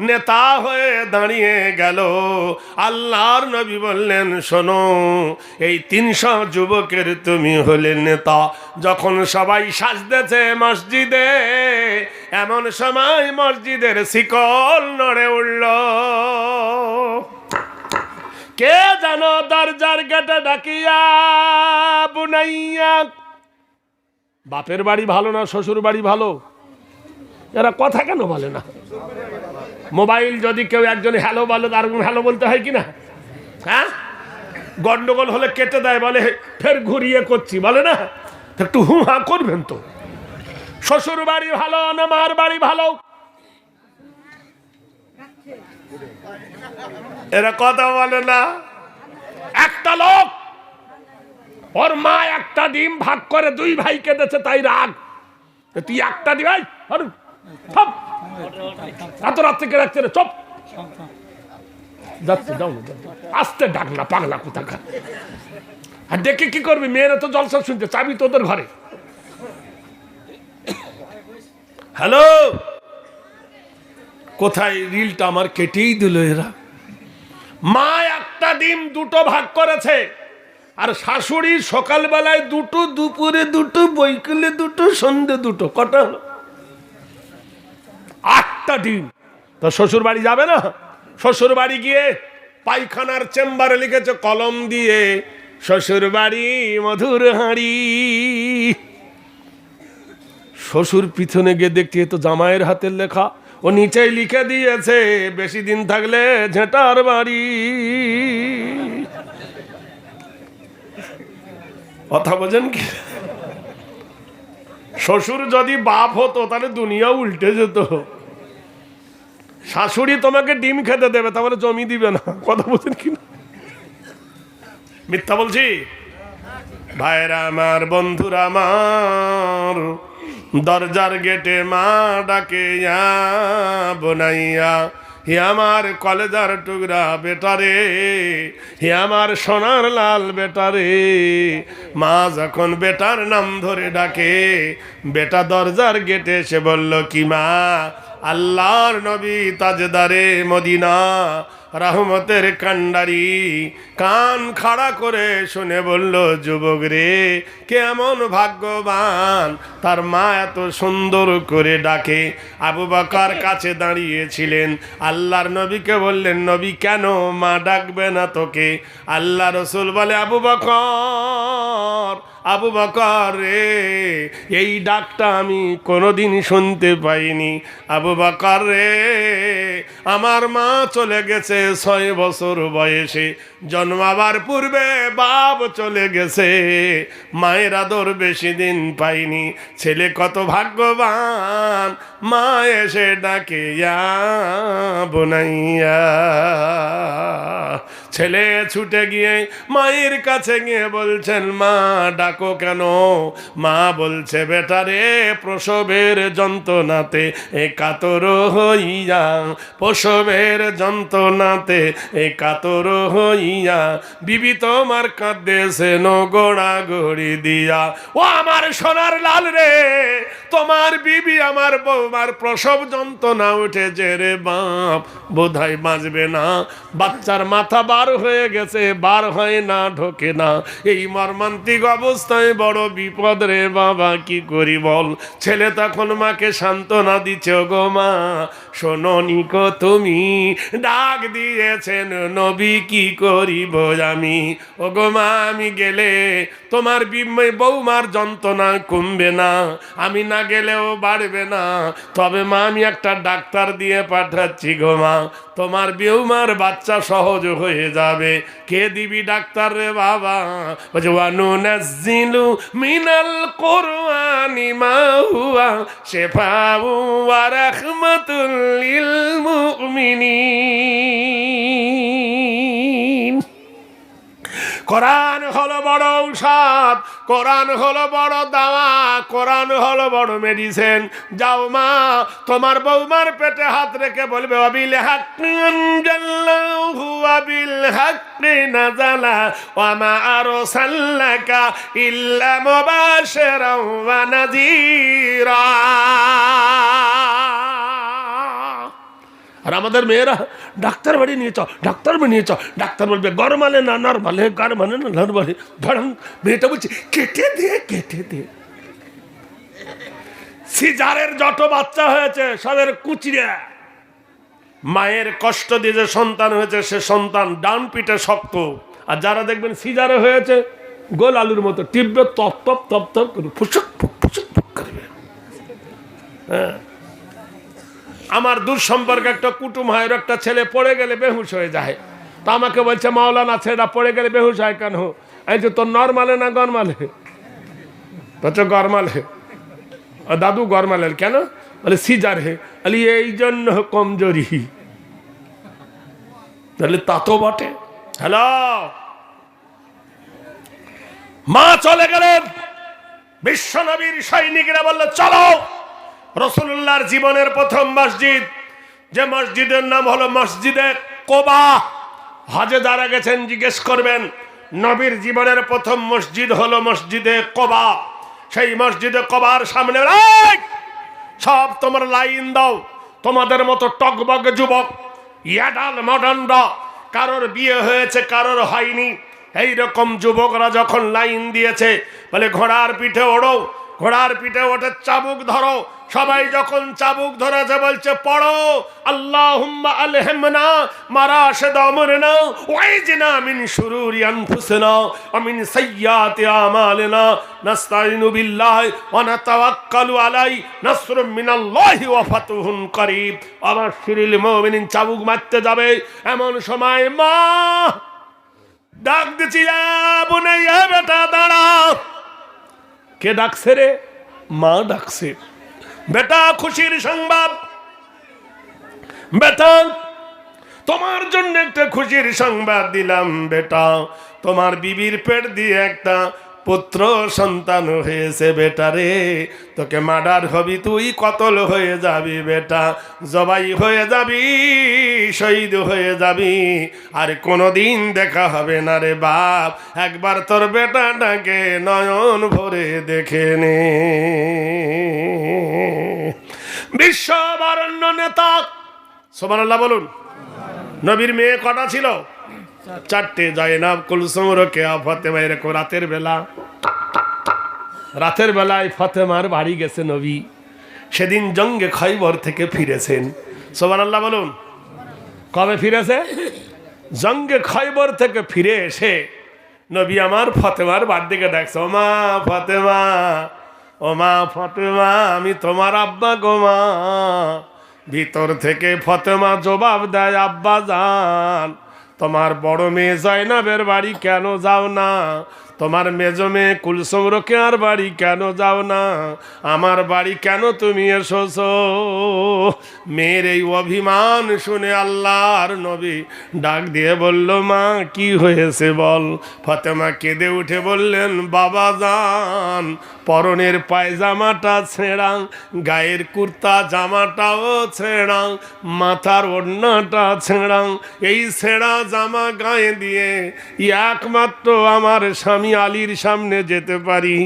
নেতা হয়ে দাঁড়িয়ে গেল। আল্লাহর নবী বললেন, শোনো, এই তিনশো যুবকের তুমি হলে নেতা। যখন সবাই সাজতেছে মসজিদে, এমন সময় মসজিদের শিকল নড়ে উঠল। কে জানো দরজার গেটে ডাকিয়া বুনাইয়া? বাপের বাড়ি ভালো না শ্বশুর বাড়ি ভালো? এরা কথা কেন বলে না? মোবাইল যদি কেউ একজন হ্যালো বলে তার হ্যালো বলতে হয় কি না? হ্যাঁ? গন্ডগোল হলে কেটে দেয় বলে ফের ঘুরিয়ে করছি বলে না? একটু হু হা করবেন তো। শ্বশুর বাড়ি ভালো না মার বাড়ি ভালো। এরা কথা বলে না। একটা লোক ওর মা একটা ডিম ভাগ করে দুই ভাই কেটেছে তাই রাগ। তুই একটা দি ভাই আরে, থাম। এত রাত থেকে রাখছে রে, চপ। যাচ্ছে, যাও। আস্তে ডাক না পাগলা কোথাকার। আর দেখে কি করবি? মেয়েরা তো জলসা শুনছে, চাবি তোদের ঘরে। হ্যালো? কোথায় রিলটা আমার কেটেই দিল এরা? মা একটা ডিম দুটো ভাগ করেছে, আর শাশুড়ি সকালবেলায় দুটো, দুপুরে দুটো, বৈকালে দুটো, সন্ধে দুটো, কটা হলো? আটটা ডিম। তো শ্বশুর বাড়ি যাবে না? শ্বশুর বাড়ি গিয়ে পায়খানার চেম্বারে লিখেছে কলম দিয়ে শ্বশুর বাড়ি মধুর হাঁড়ি। শ্বশুর পিছনে গিয়ে দেখতে তো জামাইয়ের হাতের লেখা। ও নিচেই লিখে দিয়েছে, বেশি দিন থাকলে ঝেঁটার বাড়ি। কথা বোঝেন কি? শ্বশুর যদি বাপ হতো, তাহলে দুনিয়া উল্টে যেত। শাশুড়ি তোমাকে ডিম খেতে দেবে, তাহলে জমি দিবে না। কথা বলছেন কি না? মিথ্যা বলছি? ভাইরা আমার, বন্ধুরা আমার, দরজার গেটে মা ডাকে, ইয়া বোনাইয়া, হে আমার কলেজার টুকরা বেটারে হে আমার সোনার লাল বেটারে মা যখন বেটার নাম ধরে ডাকে, বেটা দরজার গেটে সে বলল, কি মা আল্লাহর নবী তাজদারে মদিনা, রহমতের কান্ডারি কান খাড়া করে শুনে বলল, যুবক রে, কেমন ভাগ্যবান। তার মা এত সুন্দর করে ডাকে। আবু বাকার কাছে দাঁড়িয়েছিলেন। আল্লাহর নবীকে বললেন, নবী, কেন মা ডাকবে না তোকে? আল্লাহ রসুল বলে, আবু বকর আবু বকর রে, এই ডাকটা আমি কোনোদিন শুনতে পাইনি। আবু বকর রে, আমার মা চলে গেছে ছয় বছর বয়সে। জন্মাবার পূর্বে বাপ চলে গেছে। মায়ের আদর বেশি দিন পাইনি। ছেলে কত ভাগ্যবান, মা এসে ডাকে, ইয়া বোনাইয়া ছেলে ছুটে গিয়ে মায়ের কাছে গিয়ে বলছেন, মা, ডাকো কেন? মা বলছে বেটারে প্রসবের যন্ত্রণাতে এ কাতর হইয়া, প্রসবের যন্ত্রণাতে এ কাতর হইয়া, বিবি তোমার কাঁদেছে গোড়া গড়ি দিয়া। ও আমার সোনার লাল রে, তোমার বিবি আমার বৌমার প্রসব যন্ত্রণা উঠেছে রে বাপ। বোধহয় বাঁচবে না। বাচ্চার মাথা বার হয়ে গেছে, বার হয় না, ঢোকে না। এই মর্মান্তিক অবস্থায় বড় বিপদ রে বাবা, কি করি বল? ছেলে তখন মাকে সান্ত্বনা দিচ্ছে গো মা, শোনো নিকো তুমি, ডাক দিয়েছেন নবী, কি করিব আমি? ও গো মা, আমি গেলে তোমার বৌমার যন্ত্রণা কমবে না, আমি না গেলেও বাড়বে না। তবে মা, আমি একটা ডাক্তার দিয়ে পাঠাচ্ছি গো মা, তোমার বিউমার বাচ্চা সহজ হয়ে যাবে? কে দিবি ডাক্তার রে বাবা? বলছে ওয়ানুনাজ্জিলু মিনাল কোরআনি মা হুয়া শিফাউ ওয়া রাহমাতুল লিল মুমিনিন। কোরআন হলো বড় ঔষধ, কোরআন হলো বড় দাওয়া, কোরআন হলো বড় মেডিসিন যাও মা, তোমার বৌমার পেটে হাত রেখে বলবে, অবিল হাক্কি আনজাল্লাহু আবিল হাক্কি নাজালা ওয়া মা আরসালনাকা ইল্লা মুবাশশিরাও ওয়া নাযীরা। আর আমাদের মেয়েরা ডাক্তার বাড়ি নিয়ে চ ডাক্তার বাড়ি নিয়ে চ ডাক্তার বলবে গরমালে না নরমালে গরমালে না নরমালে ধরম মেয়েটা বলছে, কেটে দে কেটে দে। সিজারের যত বাচ্চা হয়েছে, সবের কুচিরা। মায়ের কষ্ট দিয়ে যে সন্তান হয়েছে, সে সন্তান ডান পিঠে শক্ত। আর যারা দেখবেন সিজারে হয়েছে, গোল আলুর মতো টিপবে তপ তপ তপ তপ করে, ফুসুক, ফুক ফুসুক, ফুক করবে হ্যাঁ। আমার দূর সম্পর্কে একটা কুটুম হয় একটা ছেলে পড়ে গেলে বেহুশ হয়ে যায়। তা আমাকে বলছে, মাওলানা, ছেলেটা পড়ে গেলে বেহুশ হয় কেন? এই যে তোর নর্মালে না গরমালে? বলছে গরমালে। দাদু গরমালের কেন? বলে, সিজার হে। বলি, এই জন্য কমজোরি। তাহলে তা তো বটে। হ্যালো? মা চলে গেলেন। বিশ্বনবীর সৈনিকরা বলল, চলো। রসুল্লাহর জীবনের প্রথম মসজিদ, যে মসজিদের নাম হলো মসজিদে কোবা হজে যারা গেছেন, জিজ্ঞেস করবেন, নবীর জীবনের প্রথম মসজিদ হলো মসজিদে কোবা সেই মসজিদে কবার সামনে! সব তোমার লাইন দাও, তোমাদের মতো টকবগ যুবক, ইয়াডাল মডান্ড কারোর বিয়ে হয়েছে, কারোর হয়নি এই রকম যুবকরা যখন লাইন দিয়েছে, বলে ঘোড়ার পিঠে ওড়ো ঘোড়ার পিঠে ওঠে চাবুক ধরো। সবাই যখন চাবুক ধরেছে, বলছে, পড়ো আল্লাহ আলহেমনা, মারা সে দমরনা ওয়াইজনা মিন শুরুরি আনফুসিনা, ওয়া মিন সাইয়্যাতি আমালিনা নাস্তাইনু বিল্লাহি ওয়া নাতাওয়াক্কালু আলাই, নাসরুম মিনাল্লাহি ওয়া ফাতুহুন করিব। আমার শিরিল মুমিনিন চাবুক মারতে যাবে। এমন সময়, মা, ডাক দিছি, "এ বুনাইয়া বেটা, দাঁড়া কে ডাকছে রে? মা ডাকছে। বেটা, খুশির সংবাদ। বেটা, তোমার জন্য একটা খুশির সংবাদ দিলাম, বেটা। তোমার বিবির পেট দিয়ে একটা পুত্র সন্তান হয়েছে বেটা রে। তোকে মার্ডার হবি তুই, কতল হয়ে যাবি বেটা। জবাই হয়ে যাবি, শহীদ হয়ে যাবি। আর কোনো দিন দেখা হবে না রে বাপ। একবার তোর বেটাটাকে নয়ন ভরে দেখে নে। বিশ্ববরণ্য নেতা। সোমানাল্লাহ বলুন, নবীর মেয়ে কটা ছিল? চারটে জয়নাব কুলসুম রোকেয়া ফতেমা এরকম রাতের বেলা, রাতের বেলায় ফতেমার বাড়ি গেছে নবী। সেদিন জঙ্গে খৈবর থেকে ফিরেছেন। সোমান আল্লাহ বলুন, কবে ফিরেছে? জঙ্গে খৈবর থেকে ফিরে এসে নবী আমার ফতেমার বার দিকে ডাকছে ও মা ফতেমা ও মা ফতেমা, আমি তোমার আব্বা গো মা। ভিতর থেকে ফতেমা জবাব দেয়, আব্বা যান তোমার বড় মেয়ে জয়নাবের বাড়ি কেন যাও না? তোমার মেজ মেয়ে কুলসুম রোকেয়ার বাড়ি কেন যাও না? আমার বাড়ি কেন তুমি এসোছো? মেয়ের এই অভিমান শুনে আল্লাহর নবী ডাক দিয়ে বলল, মা, কি হয়েছে বল? ফতেমা কেঁদে উঠে বললেন, বাবা যান পরনের পায়জামাটা ছেঁড়াং, গায়ের কুর্তা জামাটাও ছেঁড়াং, মাথার ওড়নাটা ছেঁড়াং, এই ছেঁড়া জামা গায়ে দিয়ে একমাত্র আমার স্বামী আলীর সামনে যেতে পারি।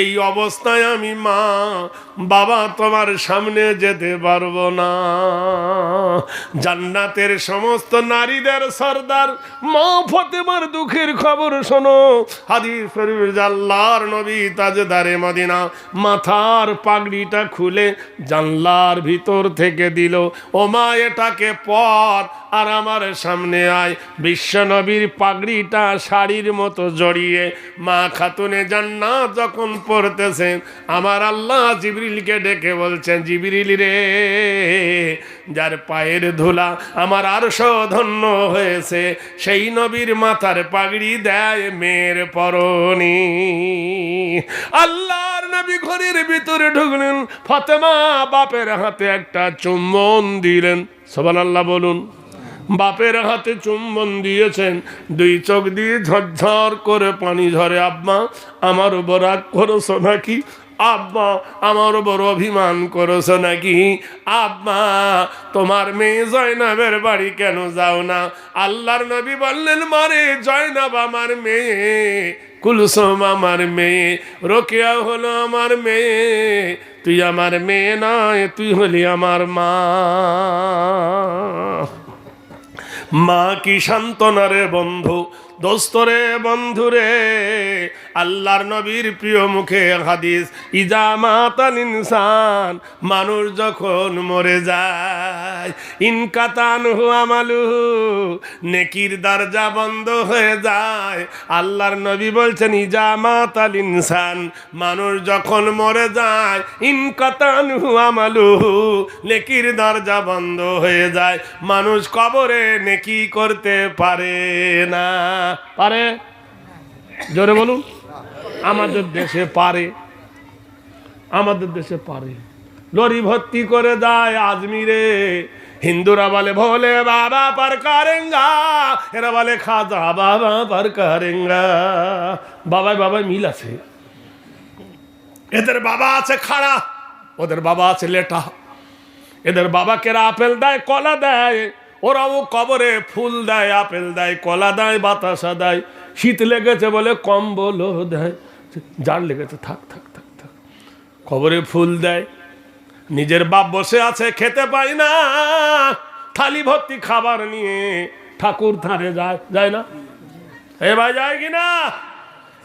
এই অবস্থায় আমি মা, বাবা তোমার সামনে যেতে পারব না। জান্নাতের সমস্ত নারীদের সর্দার মা ফতেমার দুঃখের খবর শোনো। হাদিস আল্লাহর নবী তাজদারে মদিনা মাথার পাগড়িটা খুলে জানলার ভিতর থেকে দিল, ও মা, এটাকে পর। আর আমার সামনে আয়। বিশ্বনবীর পাগড়িটা শাড়ির মতো জড়িয়ে মা খাতুনে জান্নাত যখন পড়তেছেন আমার আল্লাহ জিবরিলকে ডেকে বলছেন, জিবরিল রে যার পায়ের ধুলা আমার আর ধন্য হয়েছে, সেই নবীর মাথার পাগড়ি দেয় মেয়ের পরনি। আল্লাহর নবী ঘরের ভিতরে ঢুকলেন, ফাতেমা বাপের হাতে একটা চুম্বন দিলেন। সবান আল্লাহ বলুন, বাপের হাতে চুম্বন দিয়েছেন, দুই চোখ দিয়ে ঝরঝর করে পানি ঝরে আমার উপর রাগ করছ নাকি? আব্বা, আমার বড় অভিমান করেছ নাকি? আব্বা, তোমার মেয়ে জয়নাবের বাড়ি কেন যাও না? আল্লাহর নবী বললেন, মারে, জয়নাব আমার মেয়ে, কুলসুম আমার মেয়ে, রোকেয়া হলো আমার মেয়ে, তুই আমার মেয়ে নয়, তুই হলি আমার মা। মা কি সান্ত্বনারে বন্ধু? দোস্তরে, বন্ধুরে, আল্লাহর নবীর প্রিয় মুখে হাদিস, ইজা মাতাল ইনসান মানুষ যখন মরে যায় ইনকাতান হুয়া মালু নেকির দরজা বন্ধ হয়ে যায়। আল্লাহর নবী বলছেন, ইজা মাতাল ইনসান মানুষ যখন মরে যায় ইনকাতান হুয়া মালু নেকির দরজা বন্ধ হয়ে যায়। মানুষ কবরে নেকি করতে পারে না। পারে? জোরে বলুন। আমাদের দেশে পারে। আমাদের দেশে পারে। লরি ভর্তি করে দেয় আজমিরে। হিন্দুরা বলে, ভোলে বাবা পার কারেঙ্গা। এরা বলে, খাজা বাবা পার কারেঙ্গা। বাবাই বাবাই মিল আছে। এদের বাবা আছে খাড়া, ওদের বাবা আছে লেটা এদের বাবা বাবাকে আপেল দেয়, কলা দেয়। ওরাও কবরে ফুল দেয়, আপেল দেয়, কলা দেয়, বাতাসা দেয়। শীত লেগেছে বলে কম্বলও দেয়। যার লেগেছে, থাক থাক থাক থাক। কবরে ফুল দেয়। নিজের বাপ বসে আছে, খেতে পাই না। থালি ভর্তি খাবার নিয়ে ঠাকুর ধারে যায় যায় না? এ ভাই, যায় কি না?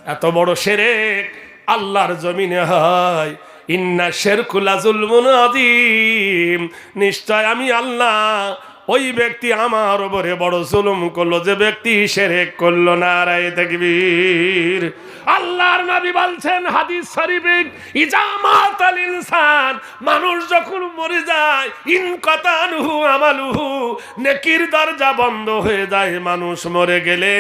এত বড় সেরেক আল্লাহর জমিনে হয়। ইন্না শেরকুলা জুলমুন আদিম নিশ্চয় আমি আল্লাহ ওই ব্যক্তি আমার ওপরে বড় জুলুম করল, যে ব্যক্তি সেরেক করল না রায় দেখবীর আল্লাহর নবী বলছেন, হাদিস শরীফে ইজামাত আল ইনসান, মানুষ যখন মরে যায়, ইন কাতানহু আমালুহু, নেকির দরজা বন্ধ হয়ে যায়, মানুষ মরে গেলে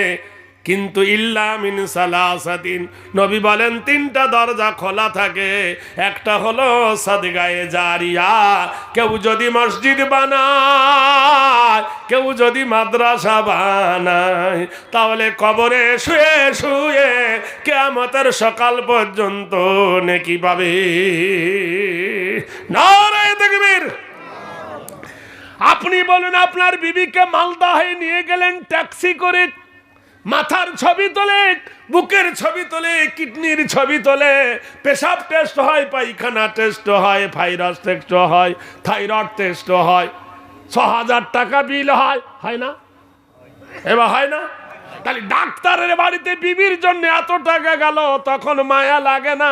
কিন্তু ইল্লা মিন সালাসাতিন। নবী বলেন, তিনটা দরজা খোলা থাকে। একটা হলো সাদগায়ে জারিয়া। কেউ যদি মসজিদ বানায়, কেউ যদি মাদ্রাসা বানায়, তাহলে কবরে শুয়ে শুয়ে কেয়ামতের সকাল পর্যন্ত নেকি পাবে। আপনি বলুন, আপনার বিবিকে মালদাহে নিয়ে গেলেন, ট্যাক্সি করে মাথার ছবি তোলে, বুকের ছবি তোলে, কিডনির ছবি তোলে। পেশাব টেস্ট হয়, পায়খানা টেস্ট হয় ভাইরাস টেস্ট হয় থাইরয়েড টেস্ট হয়। ছ হাজার টাকা বিল হয়। হয় না? এবার হয় না? তাহলে ডাক্তারের বাড়িতে বিবির জন্য এত টাকা গেল, তখন মায়া লাগে না।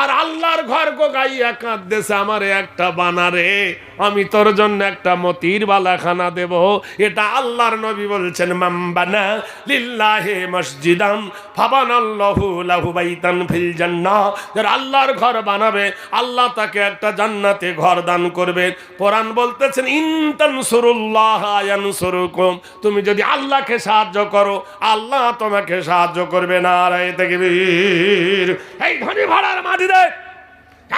আর আল্লাহর ঘর গো গাইয়া কাঁদতেছে, আমার একটা বানারে। আমি তোর জন্য একটা মতির বালাখানা দেব। এটা আল্লাহর নবী বলছেন মাম্বানা লিল্লাহে মসজিদান ফাবানাল্লাহু লাহু বাইতান ফিল জান্নাহ। যারা আল্লাহর ঘর বানাবে, আল্লাহ তাকে একটা জান্নাতে ঘর দান করবে। কোরআন বলতেছেন ইনতান সুরুল্লাহ ইয়ানসুরুকুম। তুমি যদি আল্লাহকে সাহায্য করো আল্লাহ তোমাকে সাহায্য করবে না দেখবীর এই ধনী ভাড়ার মাটিরে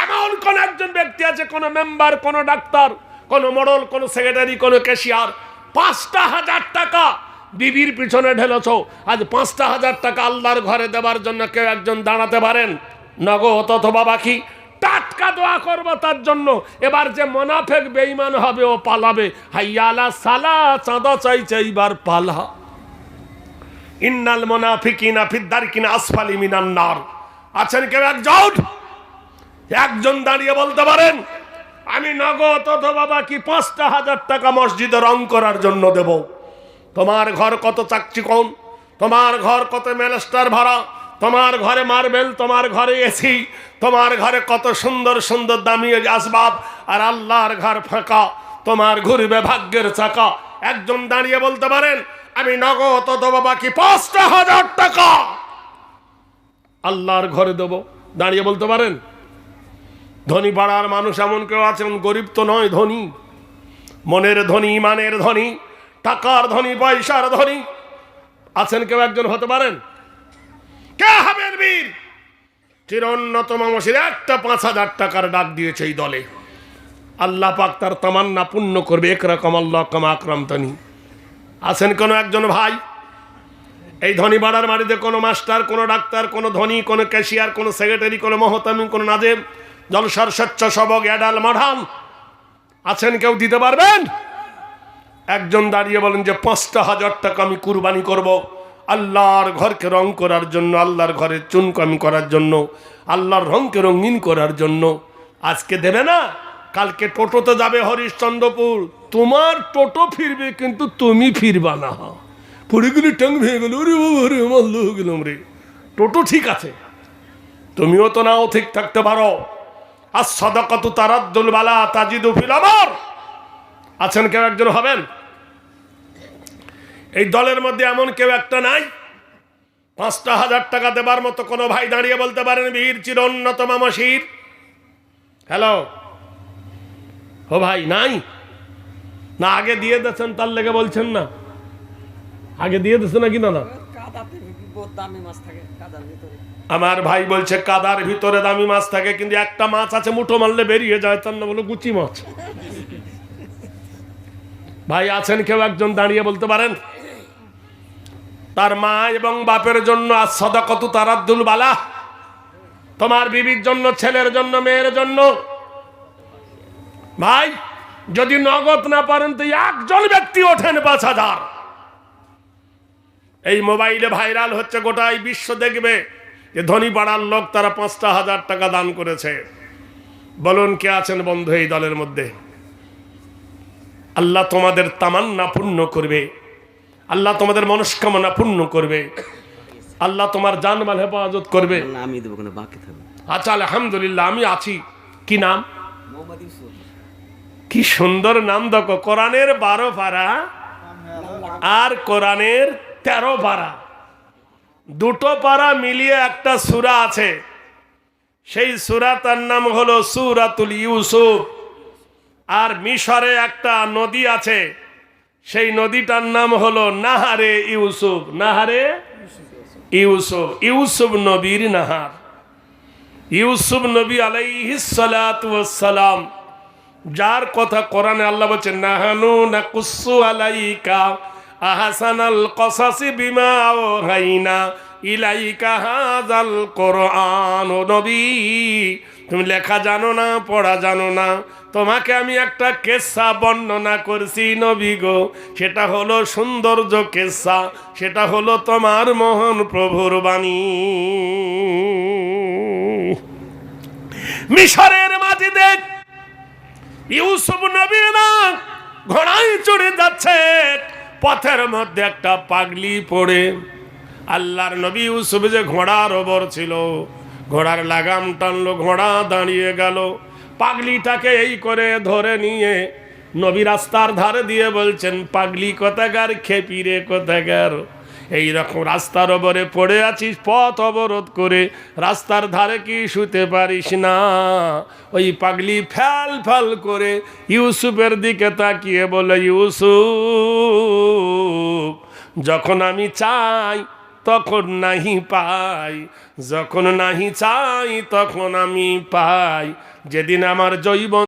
এমন কোন একজন ব্যক্তি আছে, কোন মেম্বার কোন ডাক্তার, কোন মডল কোন সেক্রেটারি কোন ক্যাশিয়ার পাঁচটা হাজার টাকা বিবির পিছনে ঢেলেছ। আজ পাঁচটা হাজার টাকা আল্লাহর ঘরে দেওয়ার জন্য কেউ একজন দাঁড়াতে পারেন? নগদ অথবা বাকি? টাটকা দোয়া করব তার জন্য। এবার যে মোনাফেক বেইমান হবে, ও পালাবে। হাইয়ালা সালা চাঁদা চাই চাইবার পালা। ইন্নাল মোনাফিকিনা ফিদ্দার কিনা আসফালি মিনান নার। আছেন কেউ একজন? একজন দাঁড়িয়ে বলতে পারেন, আমি নগদ অথবা বাকি পাঁচটা হাজার টাকা মসজিদে রং করার জন্য দেব। তোমার ঘর কত চাকচি কম তোমার ঘর কত মেলেস্টার ভাড়া? তোমার ঘরে মার্বেল, তোমার ঘরে এসি, তোমার ঘরে কত সুন্দর সুন্দর দামি আসবাব? আর আল্লাহর ঘর ফাঁকা, তোমার ঘুরবে ভাগ্যের চাকা। একজন দাঁড়িয়ে বলতে পারেন আমি নগদ দেবো বাকি পাঁচটা হাজার টাকা আল্লাহর ঘরে দেবো। দাঁড়িয়ে বলতে পারেন? ধনী পাড়ার মানুষ এমন কেউ আছেন গরিব তো নয়, ধনী। মনের ধনী মানের ধনী, টাকার ধনী, পয়সার ধনী। আছেন কেউ একজন হতে পারেন? কে হবেন বীর? চিরন্যতম মসির একটা পাঁচ হাজার টাকার ডাক দিয়েছে এই দলে। আল্লাহ পাক তার তামান্না পূর্ণ করবে। একরকম আল্লাহ কম আকরাম তনি আছেন কোনো একজন ভাই? এই ধনী বাড়ার বাড়িতে কোনো মাস্টার, কোনো ডাক্তার, কোনো ধনী, কোনো ক্যাশিয়ার, কোনো সেক্রেটারি, কোনো মহতামি, কোনো নাজেব, জলসার স্বেচ্ছাসেবক, অ্যাডাল মাঠান আছেন কেউ দিতে পারবেন? একজন দাঁড়িয়ে বলেন যে, পাঁচটা হাজার টাকা আমি কুরবানি করব আল্লাহর ঘরকে রং করার জন্য, আল্লাহর ঘরের চুনকামি করার জন্য, আল্লাহর রংকে রঙিন করার জন্য। আজকে দেবে না? কালকে টোটোতে যাবে হরিশ্চন্দ্রপুর। তোমার টোটো ফিরবে, কিন্তু তুমি ফিরবা না। পড়ে গেলে। ট্যাং ভেঙে গেল রে রে গেলাম রে। টোটো ঠিক আছে। তুমিও তো নাও, ঠিক থাকতে পারো। আর সদকত তারাদ্দুল বালা তাজিদু ফিল আমর। আছেন কেউ একজন হবেন? এই দলের মধ্যে এমন কেউ একটা নাই। পাঁচটা হাজার টাকা দেবার মতো কোনো ভাই দাঁড়িয়ে বলতে পারেন, বীর চির অন্যতম মশির। হ্যালো? ও ভাই নাই। না আগে দিয়ে দিয়েছেন তার লেগে বলছেন না। আগে দিয়ে দিচ্ছে নাকি ভিতরে। আমার ভাই বলছে কাদার ভিতরে দামি মাছ থাকে কিন্তু একটা মাছ আছে মুঠো মারলে বেরিয়ে যায় তার না বলো গুচি মাছ। ভাই আছেন কেউ একজন দাঁড়িয়ে বলতে পারেন? তার মা এবং বাপের জন্য আর সদা কত তারাদ্দুল বালা। তোমার বিবির জন্য ছেলের জন্য মেয়ের জন্য ভাই যদি নগদ না পারেন তো একজন ব্যক্তি ওঠেন পাঁচ হাজার। এই মোবাইলে ভাইরাল হচ্ছে গোটাই বিশ্ব দেখবে যে ধনী পাড়ার লোক তারা পাঁচটা হাজার টাকা দান করেছে। বলুন কে আছেন বন্ধু এই দলের মধ্যে? আল্লাহ তোমাদের তামান্না পূর্ণ করবে। আল্লাহ তোমাদের মনস্কামনা পূর্ণ করবে। আল্লাহ তোমার জানমাল হেফাজত করবে। আমি আচ্ছা আলহামদুলিল্লাহ আমি আছি। কি নাম? কি সুন্দর নাম দেখো, কোরআনের বারো পারা আর কোরআনের তেরো পারা দুটো পারা মিলিয়ে একটা সুরা আছে। সেই সুরা তার নাম হলো সুরাতুল ইউসুফ। আর মিশরে একটা নদী আছে। সেই নদীটার নাম হলো নাহারে ইউসুফ। নাহারে ইউসুফ। ইউসুফ নবীর নাহার। ইউসুফ নবী আলাইহিস সালাম যার কথা কোরআনে আল্লাহ বলছেন নাহানু নাকুসু আলাইকা আহসানাল কসাসি বিমা ওহাইনা ইলাইকা হাজাল কোরআন ও নবী। তুমি লেখা জানো না, পড়া জানো না। তোমাকে আমি একটা কেসা বর্ণনা করছি নবী গো। সেটা হলো সৌন্দর্য কেসা, সেটা হলো তোমার মোহন প্রভুর বাণী। মিশরের মাটি দেখ ইউসুফ নবী না, ঘোড়ায় চড়ে যাচ্ছে, পথের মধ্যে একটা পাগলি পড়ে। আল্লাহর নবী ইউসুফ যে ঘোড়ার ওপর ছিল, ঘোড়ার লাগাম টানলো, ঘোড়া দাঁড়িয়ে গেল। পাগলিটাকে এই করে ধরে নিয়ে নবী রাস্তার ধারে দিয়ে বলছেন, পাগলি কোথাকার, খেপিরে কোথাকার? এই রকম রাস্তার ওপরে পড়ে আছিস, পথ অবরোধ করে। রাস্তার ধারে কি শুতে পারিস না? ওই পাগলি ফ্যাল ফ্যাল করে ইউসুফের দিকে তাকিয়ে বলে, ইউসুফ, যখন আমি চাই, তখন নাহি পাই। যখন নাহি চাই, তখন আমি পাই। যেদিন আমার জৈব